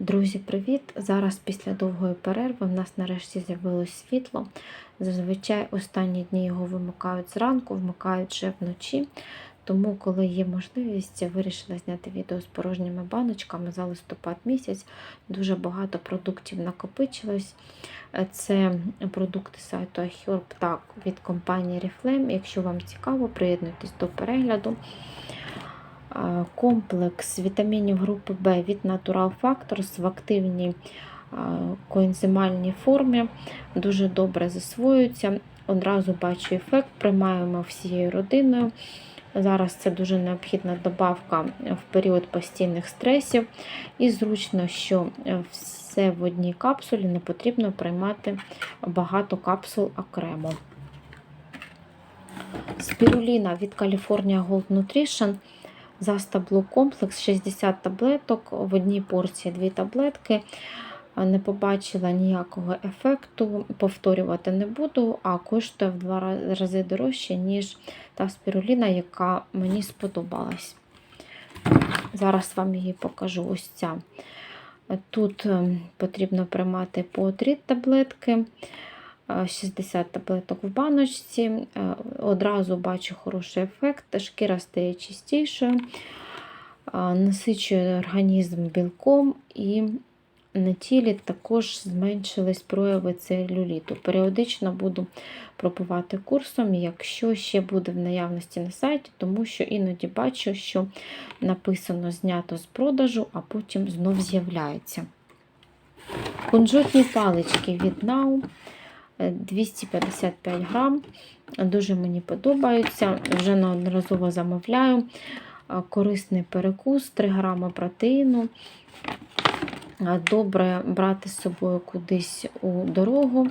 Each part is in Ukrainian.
Друзі, привіт! Зараз після довгої перерви в нас нарешті з'явилось світло. Зазвичай останні дні його вимикають зранку, вмикають вже вночі. Тому, коли є можливість, я вирішила зняти відео з порожніми баночками за листопад місяць. Дуже багато продуктів накопичилось. Це продукти сайту iHerb так, від компанії Reflame. Якщо вам цікаво, приєднуйтесь до перегляду. Комплекс вітамінів групи В від Natural Factors в активній коензимальній формі. Дуже добре засвоюється. Одразу бачу ефект, приймаємо всією родиною. Зараз це дуже необхідна добавка в період постійних стресів. І зручно, що все в одній капсулі не потрібно приймати багато капсул окремо. Спіруліна від California Gold Nutrition. Застабло комплекс 60 таблеток в одній порції 2 таблетки. Не побачила ніякого ефекту, повторювати не буду, а коштує в два рази дорожче, ніж та спіруліна, яка мені сподобалась. Зараз вам її покажу ось ця. Тут потрібно приймати по 3 таблетки, 60 таблеток в баночці. Одразу бачу хороший ефект, шкіра стає чистішою, насичує організм білком і на тілі також зменшились прояви целюліту. Періодично буду пробувати курсом, якщо ще буде в наявності на сайті, тому що іноді бачу, що написано знято з продажу, а потім знов з'являється. Кунжутні палички від Now 255 грам. Дуже мені подобаються, вже неодноразово замовляю. Корисний перекус, 3 грами протеїну. Добре брати з собою кудись у дорогу.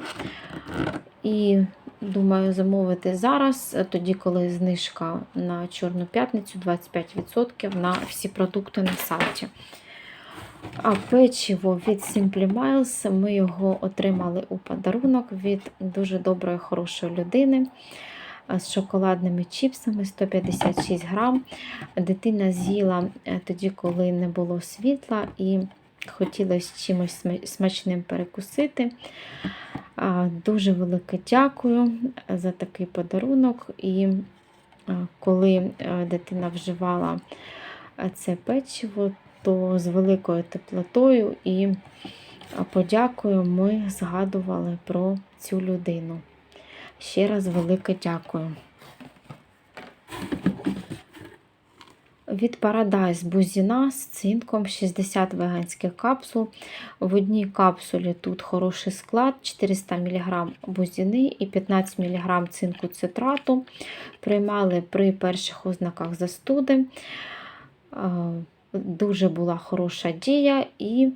І думаю, замовити зараз, тоді, коли знижка на Чорну п'ятницю 25% на всі продукти на сайті. А печиво від Simply Miles, ми його отримали у подарунок від дуже доброї, хорошої людини з шоколадними чіпсами 156 грам. Дитина з'їла тоді, коли не було світла, і хотілося чимось смачним перекусити. Дуже велике дякую за такий подарунок. І коли дитина вживала це печиво, то з великою теплотою і подякою ми згадували про цю людину. Ще раз велике дякую. Від Paradise Бузіна з цинком 60 веганських капсул. В одній капсулі тут хороший склад, 400 мг бузіни і 15 мг цинку цитрату. Приймали при перших ознаках застуди. Дуже була хороша дія і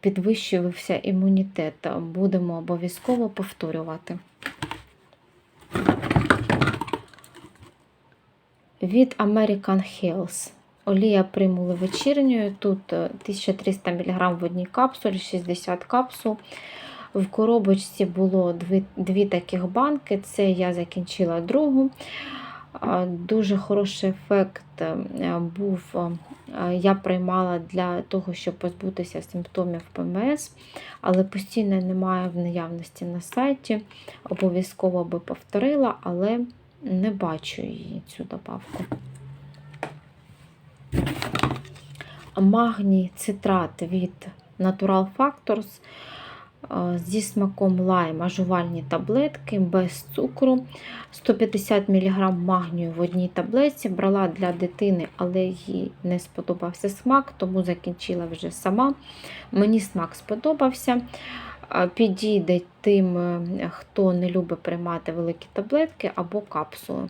підвищувався імунітет. Будемо обов'язково повторювати. Від American Health. Олія примули вечірньою. Тут 1300 мг в одній капсулі, 60 капсул. В коробочці було дві, дві таких банки. Це я закінчила другу. Дуже хороший ефект був, я приймала для того, щоб позбутися симптомів ПМС, але постійно немає в наявності на сайті. Обов'язково би повторила, але не бачу її цю добавку. Магній цитрат від Natural Factors зі смаком лайма, жувальні таблетки без цукру. 150 мг магнію в одній таблетці. Брала для дитини, але їй не сподобався смак, тому закінчила вже сама. Мені смак сподобався. Підійде тим, хто не любить приймати великі таблетки або капсули,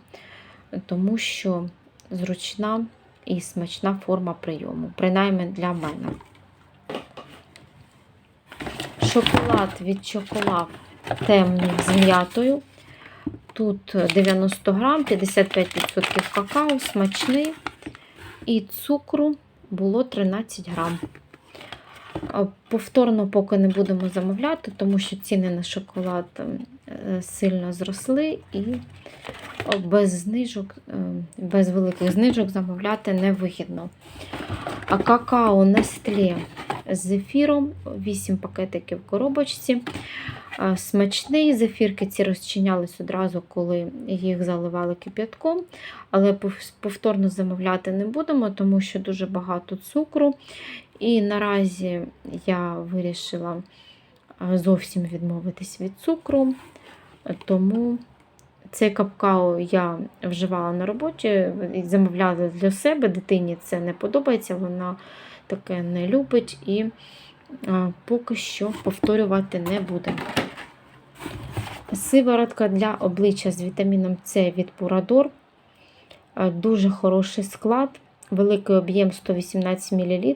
тому що зручна і смачна форма прийому, принаймні для мене. Шоколад від чоколад темний з м'ятою. Тут 90 грам, 55% какао, смачний. І цукру було 13 грам. Повторно поки не будемо замовляти, тому що ціни на шоколад е, сильно зросли і без знижок, е, без великих знижок замовляти невигідно. А какао Nestlé з зефіром, 8 пакетиків в коробочці. Смачний зефірки ці розчинялись одразу, коли їх заливали кип'ятком, але повторно замовляти не будемо, тому що дуже багато цукру. І наразі я вирішила зовсім відмовитись від цукру, тому цей какао я вживала на роботі, замовляла для себе. Дитині це не подобається, вона таке не любить і е, поки що повторювати не будемо. Сиворотка для обличчя з вітаміном С від Purador. Е, Дуже хороший склад, великий об'єм 118 мл,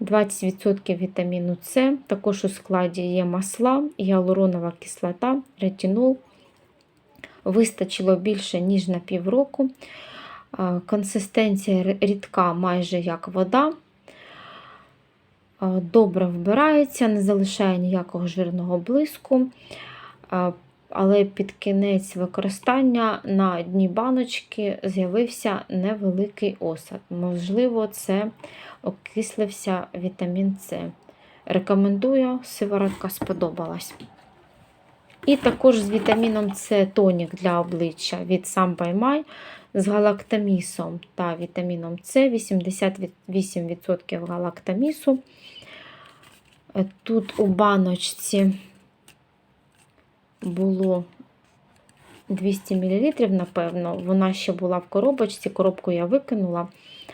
20% вітаміну С. Також у складі є масла, гіалуронова кислота, ретинол. Вистачило більше, ніж на півроку. Е, Консистенція рідка, майже як вода. Е, Добре вбирається, не залишає ніякого жирного блиску. Е, Але під кінець використання на дні баночки з'явився невеликий осад. Можливо, це окислився вітамін С. Рекомендую, сиворотка сподобалась. І також з вітаміном С тонік для обличчя від My з галактамісом та вітаміном С 88% галактамісу. Е, Тут у баночці було 200 мл, напевно. Вона ще була в коробочці, коробку я викинула,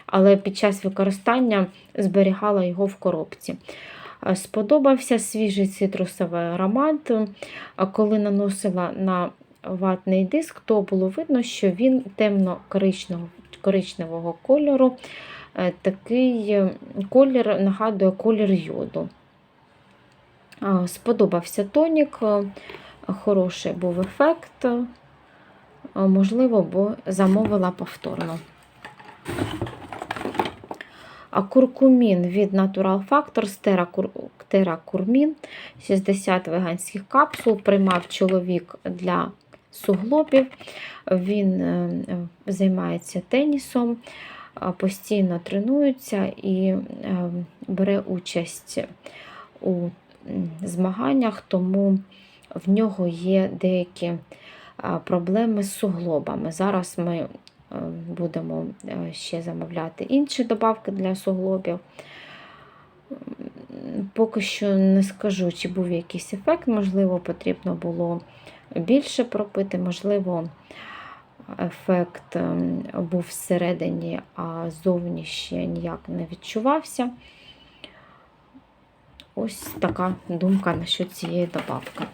але під час використання зберігала його в коробці. Е, Сподобався свіжий цитрусовий аромат. Коли наносила на ватний диск, то було видно, що він темно-коричневого кольору. Е, Такий е, колір нагадує колір йоду. Сподобався тонік, е, хороший був ефект. Можливо, бо замовила повторно. А куркумін від Natural Factors Terra 60 веганських капсул приймав чоловік для суглобів. Він е, е, займається тенісом, е, постійно тренується і бере участь у змаганнях, тому в нього є деякі проблеми з суглобами. Зараз ми будемо ще замовляти інші добавки для суглобів. Поки що не скажу, чи був якийсь ефект, можливо, потрібно було більше пропити, можливо, ефект ем, був всередині, а зовні ще ніяк не відчувався. Ось така думка насчет цієї добавки.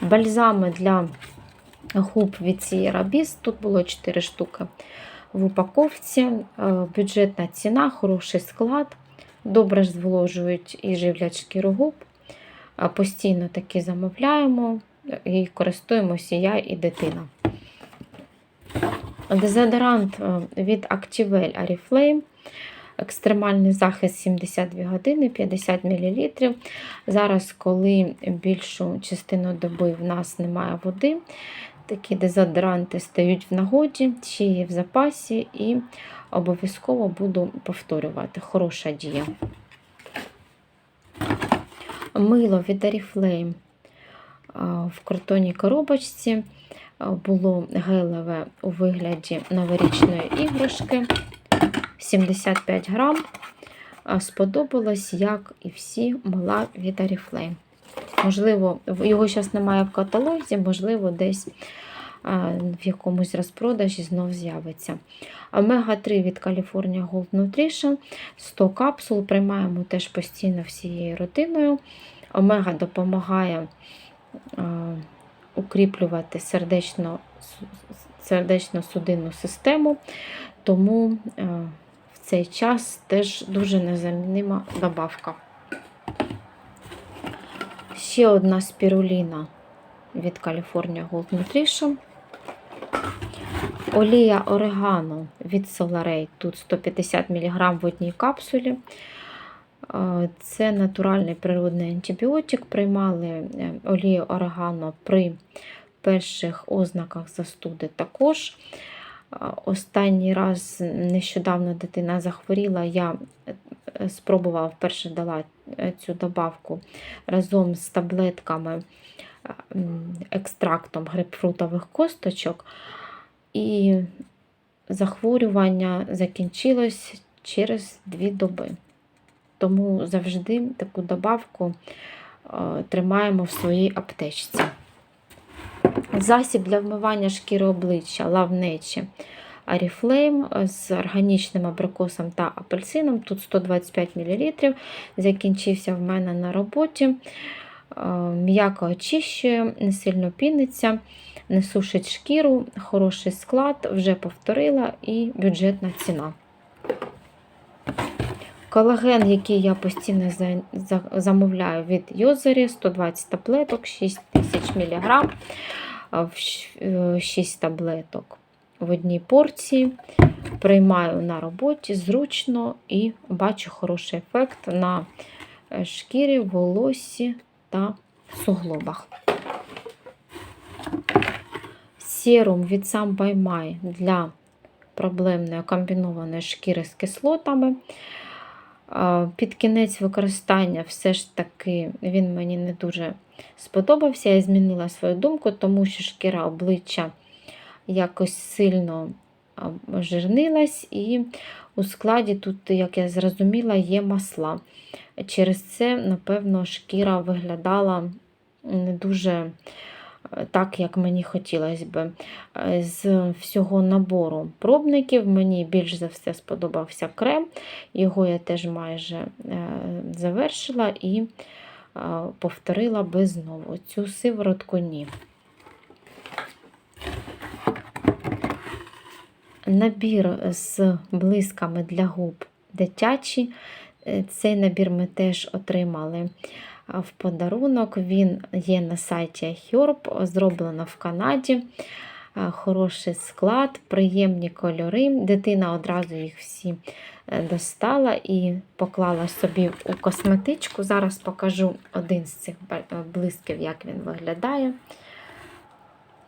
Бальзами для губ від Beast. Тут було 4 штуки в упаковці. Е, Бюджетна ціна, хороший склад. Добре зволожують і живлять шкіру губ. Е, Постійно такі замовляємо і користуємося я і дитина. Дезодорант е, від Activel Oriflame. Екстремальний захист 72 години, 50 мл. Зараз, коли більшу частину доби в нас немає води, такі дезодоранти стають в нагоді, ще є в запасі, і обов'язково буду повторювати. Хороша дія. Мило від Oriflame в картонній коробочці. Було гелеве у вигляді новорічної іграшки. 75 грам. А, Сподобалось, як і всі мила від Oriflame. Можливо, його зараз немає в каталозі, можливо, десь в якомусь розпродажі знов з'явиться. Омега-3 від California Gold Nutrition. 100 капсул приймаємо теж постійно всією родиною. Омега допомагає укріплювати сердечно, сердечно-судинну систему, тому е, в цей час теж дуже незамінима добавка. Ще одна спіруліна від California Gold Nutrition. Олія орегано від Solaray. Тут 150 мг в одній капсулі. Це натуральний природний антибіотик. Приймали е, олію орегано при перших ознаках застуди також. Останній раз нещодавно дитина захворіла, я е, спробувала вперше дала е, цю добавку разом з таблетками екстрактом грейпфрутових косточок, і захворювання закінчилось через дві доби. Тому завжди таку добавку е, тримаємо в своїй аптечці. Засіб для вмивання шкіри обличчя лавнечі Аріфлейм з органічним абрикосом та апельсином. Тут 125 мл. Закінчився в мене на роботі. Е, М'яко очищує, не сильно піниться, не сушить шкіру, хороший склад, вже повторила і бюджетна ціна. Колаген, який я постійно за- за- замовляю від Йозері, 120 таблеток, 6 тисяч мг, 6 таблеток в одній порції. Приймаю на роботі зручно і бачу хороший ефект на е, шкірі, волоссі та суглобах. Серум від My для проблемної комбінованої шкіри з кислотами. Під кінець використання все ж таки він мені не дуже сподобався. Я змінила свою думку, тому що шкіра обличчя якось сильно жирнилась, і у складі тут, як я зрозуміла, є масла. Через це, напевно, шкіра виглядала не дуже так, як мені хотілося би. Е, З всього набору пробників мені більш за все сподобався крем. Його я теж майже е, завершила і е, повторила би знову. Цю сиворотку ні. Набір з блисками для губ дитячі. Е, Цей набір ми теж отримали в подарунок. Він є на сайті Herb, зроблено в Канаді. Хороший склад, приємні кольори. Дитина одразу їх всі е, достала і поклала собі у косметичку. Зараз покажу один з цих е, блисків, як він виглядає.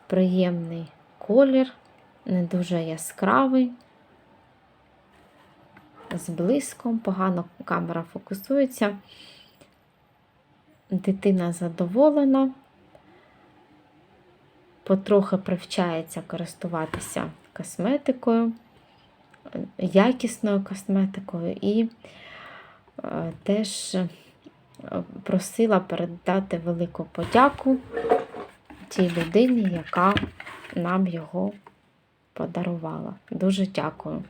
Приємний колір, не дуже яскравий. З блиском, погано камера фокусується. Дитина задоволена, потрохи привчається користуватися косметикою, якісною косметикою, і е, теж е, просила передати велику подяку тій людині, яка нам його подарувала. Дуже дякую.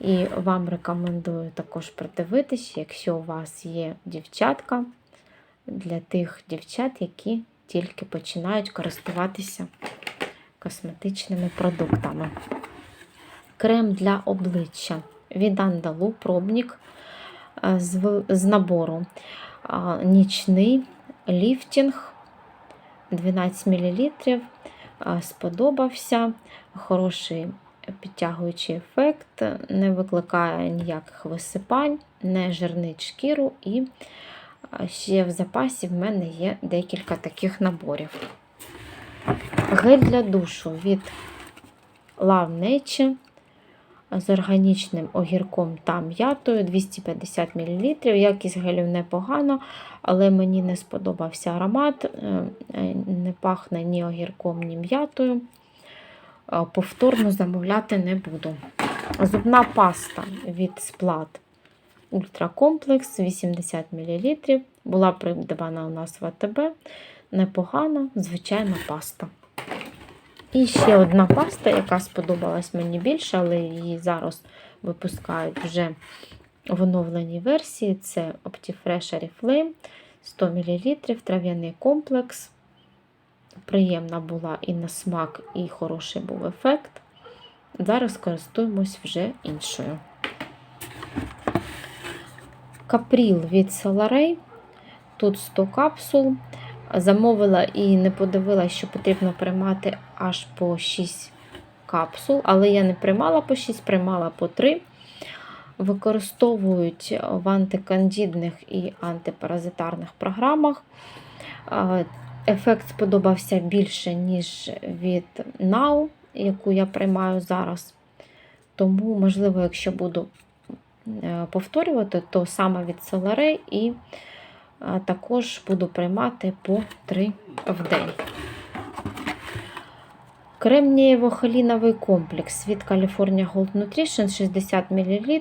І вам рекомендую також придивитись, якщо у вас є дівчатка, для тих дівчат, які тільки починають користуватися косметичними продуктами. Крем для обличчя від Андалу пробник е, з, набору нічний ліфтінг 12 мл. Сподобався. Хороший підтягуючий ефект, не викликає ніяких висипань, не жирнить шкіру і ще в запасі в мене є декілька таких наборів. Гель для душу від Love Nature з органічним огірком та м'ятою 250 мл. Якість гелю непогано, але мені не сподобався аромат, е, е, не пахне ні огірком, ні м'ятою. Е, Повторно замовляти не буду. Зубна паста від Сплат Ультракомплекс 80 мл. Була придбана у нас в АТБ. Непогана, звичайна паста. І ще одна паста, яка сподобалась мені більше, але її зараз випускають вже в оновленій версії. Це Optifresh Oriflame 100 мл, трав'яний комплекс. Приємна була і на смак, і хороший був ефект. Зараз користуємось вже іншою. Капріл від Solaray. Тут 100 капсул. Замовила і не подивилася, що потрібно приймати аж по 6 капсул, але я не приймала по 6, приймала по 3. використовують в антикандідних і антипаразитарних програмах. Ефект сподобався більше, ніж від NAU, яку я приймаю зараз. Тому, можливо, якщо буду повторювати, то саме від Соларей і е, також буду приймати по 3 в день. Кремнієво-холіновий комплекс від California Gold Nutrition 60 мл.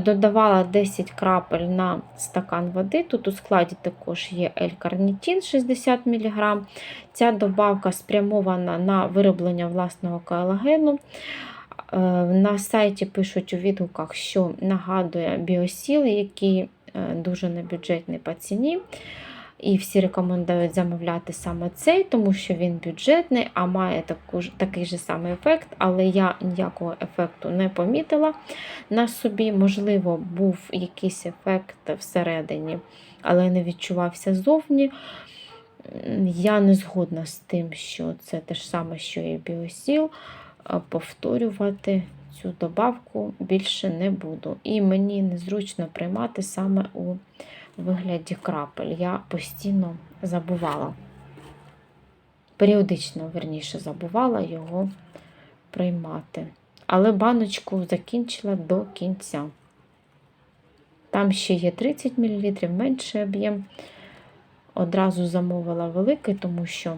Додавала 10 крапель на стакан води. Тут у складі також є L-карнітин 60 мг. Ця добавка спрямована на вироблення власного колагену. Е, На сайті пишуть у відгуках, що нагадує біосіл, який е, дуже небюджетний по ціні. І всі рекомендують замовляти саме цей, тому що він бюджетний, а має таку, ж- такий же самий ефект, але я ніякого ефекту не помітила на собі. Можливо, був якийсь ефект всередині, але не відчувався ззовні. М, Я не згодна з тим, що це те ж саме, що і біосіл. А Повторювати цю добавку більше не буду. І мені незручно приймати саме у вигляді крапель. Я постійно забувала. Періодично, верніше, забувала його приймати. Але баночку закінчила до кінця. Там ще є 30 мл, менший об'єм. Одразу замовила великий, тому що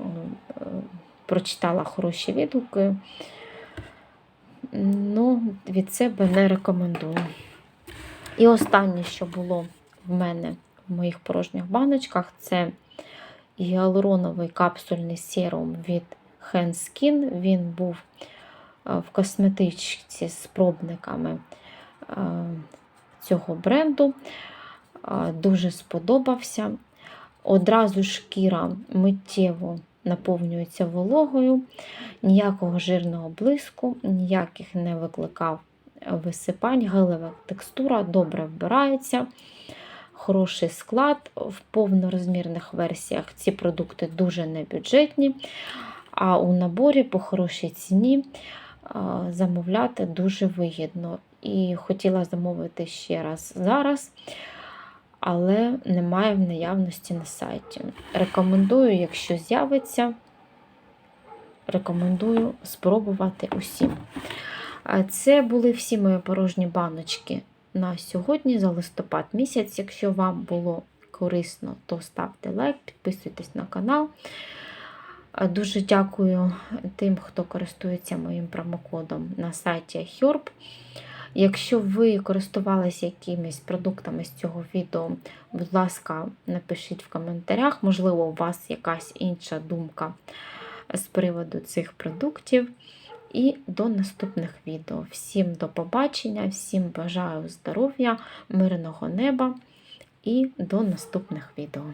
е, е, прочитала хороші відгуки. Ну, від себе не рекомендую. І останнє, що було в мене в моїх порожніх баночках, це гіалуроновий капсульний серум від Handskin. Він був е, в косметичці з пробниками е, цього бренду. Е, Дуже сподобався. Одразу шкіра миттєво наповнюється вологою, ніякого жирного блиску, ніяких не викликав висипань, гелева текстура добре вбирається. Хороший склад в повнорозмірних версіях. Ці продукти дуже небюджетні, а у наборі по хорошій ціні замовляти дуже вигідно. І хотіла замовити ще раз зараз, але немає в наявності на сайті. Рекомендую, якщо з'явиться, рекомендую спробувати усім. Це були всі мої порожні баночки на сьогодні за листопад місяць. Якщо вам було корисно, то ставте лайк, підписуйтесь на канал. Дуже дякую тим, хто користується моїм промокодом на сайті Herb. Якщо ви користувалися якимись продуктами з цього відео, будь ласка, напишіть в коментарях, можливо, у вас якась інша думка з приводу цих продуктів. І до наступних відео. Всім до побачення, всім бажаю здоров'я, мирного неба і до наступних відео.